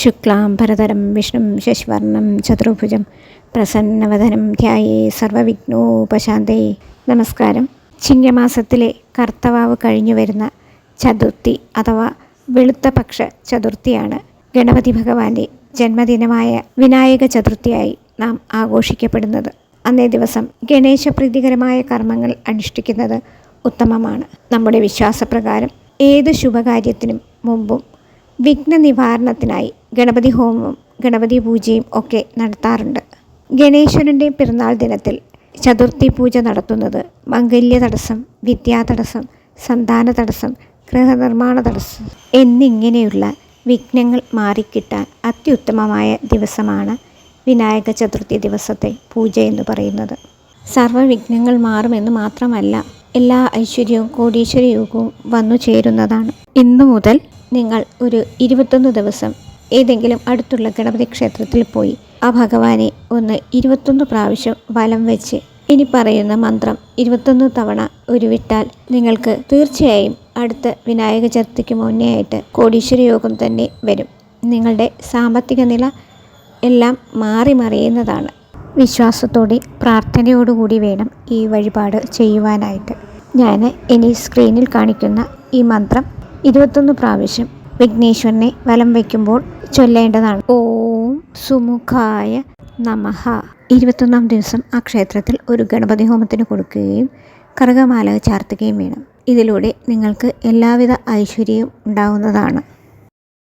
ശുക്ലാംബരധരം വിഷ്ണും ശശിവർണം ചതുർഭുജം പ്രസന്നവദനം ധ്യായേ സർവവിഘ്നോപശാന്തേ നമസ്കാരം. ചിങ്ങമാസത്തിലെ കർത്തവാവ് കഴിഞ്ഞു വരുന്ന ചതുർത്ഥി അഥവാ വെളുത്തപക്ഷ ചതുർത്ഥിയാണ് ഗണപതി ഭഗവാന്റെ ജന്മദിനമായ വിനായക ചതുർത്ഥിയായി നാം ആഘോഷിക്കപ്പെടുന്നത്. അന്നേ ദിവസം ഗണേശപ്രീതികരമായ കർമ്മങ്ങൾ അനുഷ്ഠിക്കുന്നത് ഉത്തമമാണ്. നമ്മുടെ വിശ്വാസപ്രകാരം ഏത് ശുഭകാര്യത്തിനും മുമ്പും വിഘ്ന നിവാരണത്തിനായി ഗണപതി ഹോമവും ഗണപതി പൂജയും ഒക്കെ നടത്താറുണ്ട്. ഗണേശ്വരന്റെ പിറന്നാൾ ദിനത്തിൽ ചതുർത്ഥി പൂജ നടത്തുന്നത് മംഗല്യ തടസ്സം വിദ്യാ തടസ്സം സന്താന തടസ്സം ഗൃഹനിർമ്മാണ തടസ്സം എന്നിങ്ങനെയുള്ള വിഘ്നങ്ങൾ മാറിക്കിട്ടാൻ അത്യുത്തമമായ ദിവസമാണ് വിനായക ചതുർത്ഥി ദിവസത്തെ പൂജ എന്ന് പറയുന്നത്. സർവവിഘ്നങ്ങൾ മാറുമെന്ന് മാത്രമല്ല എല്ലാ ഐശ്വര്യവും കോടീശ്വര യോഗവും വന്നു ചേരുന്നതാണ്. ഇന്നു മുതൽ നിങ്ങൾ ഒരു ഇരുപത്തൊന്ന് ദിവസം ഏതെങ്കിലും അടുത്തുള്ള ഗണപതി ക്ഷേത്രത്തിൽ പോയി ആ ഭഗവാനെ ഒന്ന് ഇരുപത്തൊന്ന് പ്രാവശ്യം വലം വെച്ച് ഇനി പറയുന്ന മന്ത്രം ഇരുപത്തൊന്ന് തവണ ഉരുവിട്ടാൽ നിങ്ങൾക്ക് തീർച്ചയായും അടുത്ത വിനായക ചതുർത്ഥിക്ക് മുന്നേ ആയിട്ട് കോടീശ്വര യോഗം തന്നെ വരും. നിങ്ങളുടെ സാമ്പത്തിക നില എല്ലാം മാറി മറിയുന്നതാണ്. വിശ്വാസത്തോടെ പ്രാർത്ഥനയോടുകൂടി വേണം ഈ വഴിപാട് ചെയ്യുവാനായിട്ട്. ഞാൻ ഇനി സ്ക്രീനിൽ കാണിക്കുന്ന ഈ മന്ത്രം ഇരുപത്തൊന്ന് പ്രാവശ്യം വിഘ്നേശ്വരനെ വലം വയ്ക്കുമ്പോൾ ചൊല്ലേണ്ടതാണ്. ഓം സുമുഖായ നമഹ ഇരുപത്തൊന്നാം ദിവസം ആ ക്ഷേത്രത്തിൽ ഒരു ഗണപതി ഹോമത്തിന് കൊടുക്കുകയും കറുകമാല ചാർത്തുകയും വേണം. ഇതിലൂടെ നിങ്ങൾക്ക് എല്ലാവിധ ഐശ്വര്യവും ഉണ്ടാവുന്നതാണ്.